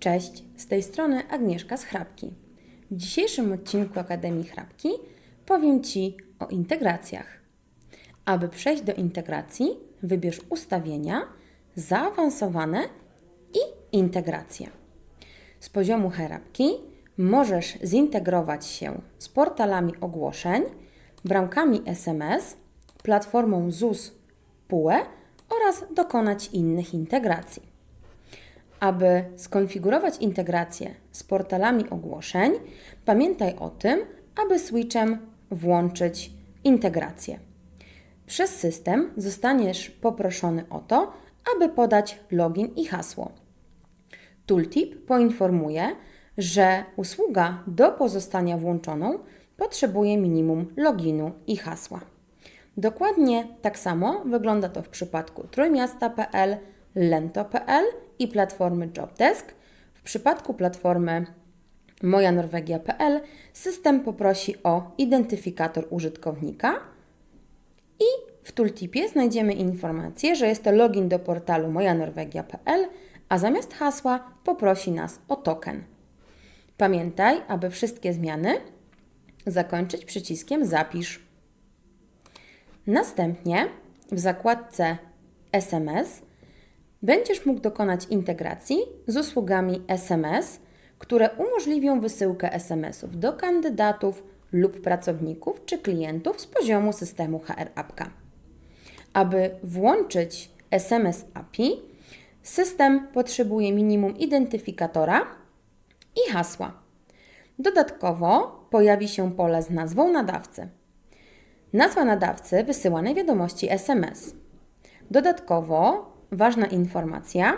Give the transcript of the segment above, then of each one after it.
Cześć, z tej strony Agnieszka z Chrapki. W dzisiejszym odcinku Akademii Chrapki powiem Ci o integracjach. Aby przejść do integracji, wybierz ustawienia, zaawansowane i integracje. Z poziomu Chrapki możesz zintegrować się z portalami ogłoszeń, bramkami SMS, platformą ZUS PUE oraz dokonać innych integracji. Aby skonfigurować integrację z portalami ogłoszeń, pamiętaj o tym, aby switchem włączyć integrację. Przez system zostaniesz poproszony o to, aby podać login i hasło. Tooltip poinformuje, że usługa do pozostania włączoną potrzebuje minimum loginu i hasła. Dokładnie tak samo wygląda to w przypadku trójmiasta.pl, lento.pl i platformy Jobdesk. W przypadku platformy mojanorwegia.pl system poprosi o identyfikator użytkownika i w tooltipie znajdziemy informację, że jest to login do portalu mojanorwegia.pl, a zamiast hasła poprosi nas o token. Pamiętaj, aby wszystkie zmiany zakończyć przyciskiem Zapisz. Następnie w zakładce SMS będziesz mógł dokonać integracji z usługami SMS, które umożliwią wysyłkę SMS-ów do kandydatów lub pracowników czy klientów z poziomu systemu HR Apka. Aby włączyć SMS API, system potrzebuje minimum identyfikatora i hasła. Dodatkowo pojawi się pole z nazwą nadawcy. Nazwa nadawcy wysyłanej wiadomości SMS. Dodatkowo ważna informacja: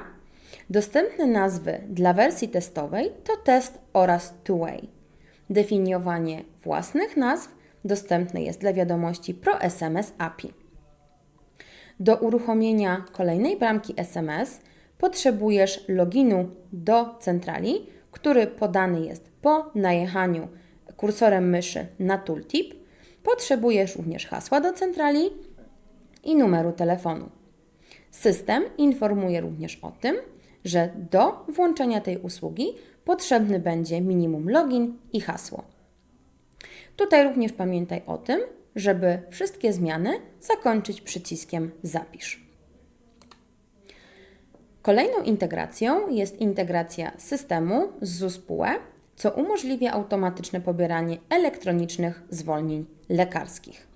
dostępne nazwy dla wersji testowej to test oraz two-way. Definiowanie własnych nazw dostępne jest dla wiadomości ProSMS API. Do uruchomienia kolejnej bramki SMS potrzebujesz loginu do centrali, który podany jest po najechaniu kursorem myszy na tooltip. Potrzebujesz również hasła do centrali i numeru telefonu. System informuje również o tym, że do włączenia tej usługi potrzebny będzie minimum login i hasło. Tutaj również pamiętaj o tym, żeby wszystkie zmiany zakończyć przyciskiem Zapisz. Kolejną integracją jest integracja systemu z ZUS-PUE, co umożliwia automatyczne pobieranie elektronicznych zwolnień lekarskich.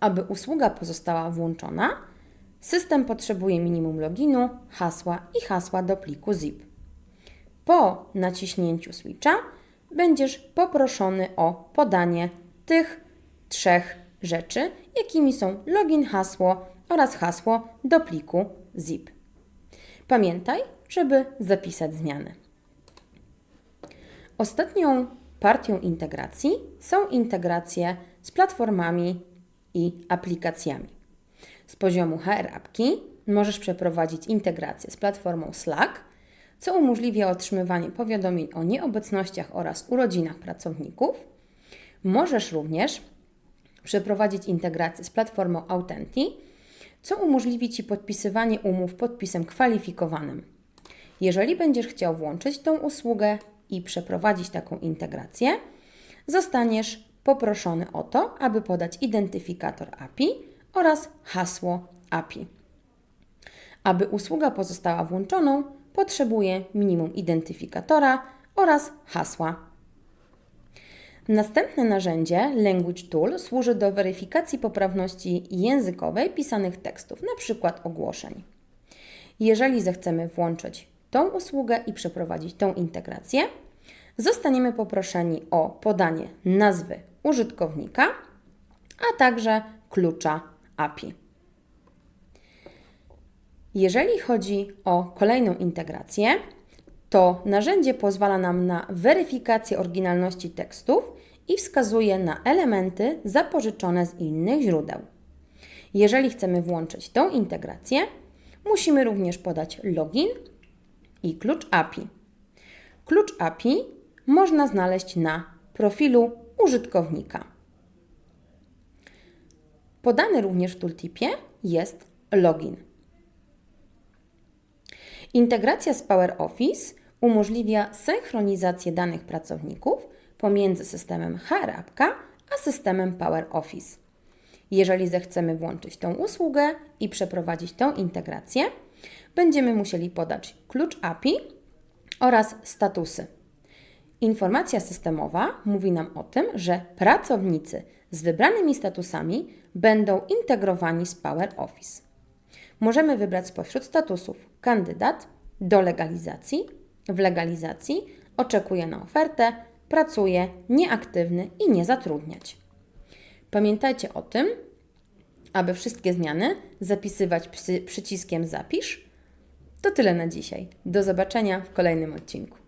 Aby usługa pozostała włączona, system potrzebuje minimum loginu, hasła i hasła do pliku zip. Po naciśnięciu switcha będziesz poproszony o podanie tych trzech rzeczy, jakimi są login, hasło oraz hasło do pliku zip. Pamiętaj, żeby zapisać zmiany. Ostatnią partią integracji są integracje z platformami i aplikacjami. Z poziomu HR Apki możesz przeprowadzić integrację z platformą Slack, co umożliwia otrzymywanie powiadomień o nieobecnościach oraz urodzinach pracowników. Możesz również przeprowadzić integrację z platformą Authenti, co umożliwi Ci podpisywanie umów podpisem kwalifikowanym. Jeżeli będziesz chciał włączyć tą usługę i przeprowadzić taką integrację, zostaniesz poproszony o to, aby podać identyfikator API oraz hasło API. Aby usługa pozostała włączoną, potrzebuje minimum identyfikatora oraz hasła. Następne narzędzie Language Tool służy do weryfikacji poprawności językowej pisanych tekstów, np. ogłoszeń. Jeżeli zechcemy włączyć tą usługę i przeprowadzić tą integrację, zostaniemy poproszeni o podanie nazwy użytkownika, a także klucza API. Jeżeli chodzi o kolejną integrację, to narzędzie pozwala nam na weryfikację oryginalności tekstów i wskazuje na elementy zapożyczone z innych źródeł. Jeżeli chcemy włączyć tą integrację, musimy również podać login i klucz API. Klucz API można znaleźć na profilu użytkownika. Podany również w tooltipie jest login. Integracja z PowerOffice Umożliwia synchronizację danych pracowników pomiędzy systemem HR-Apka a systemem Power Office. Jeżeli zechcemy włączyć tą usługę i przeprowadzić tą integrację, będziemy musieli podać klucz API oraz statusy. Informacja systemowa mówi nam o tym, że pracownicy z wybranymi statusami będą integrowani z Power Office. Możemy wybrać spośród statusów kandydat do legalizacji, w legalizacji, oczekuje na ofertę, pracuje, nieaktywny i nie zatrudniać. Pamiętajcie o tym, aby wszystkie zmiany zapisywać przyciskiem zapisz. To tyle na dzisiaj. Do zobaczenia w kolejnym odcinku.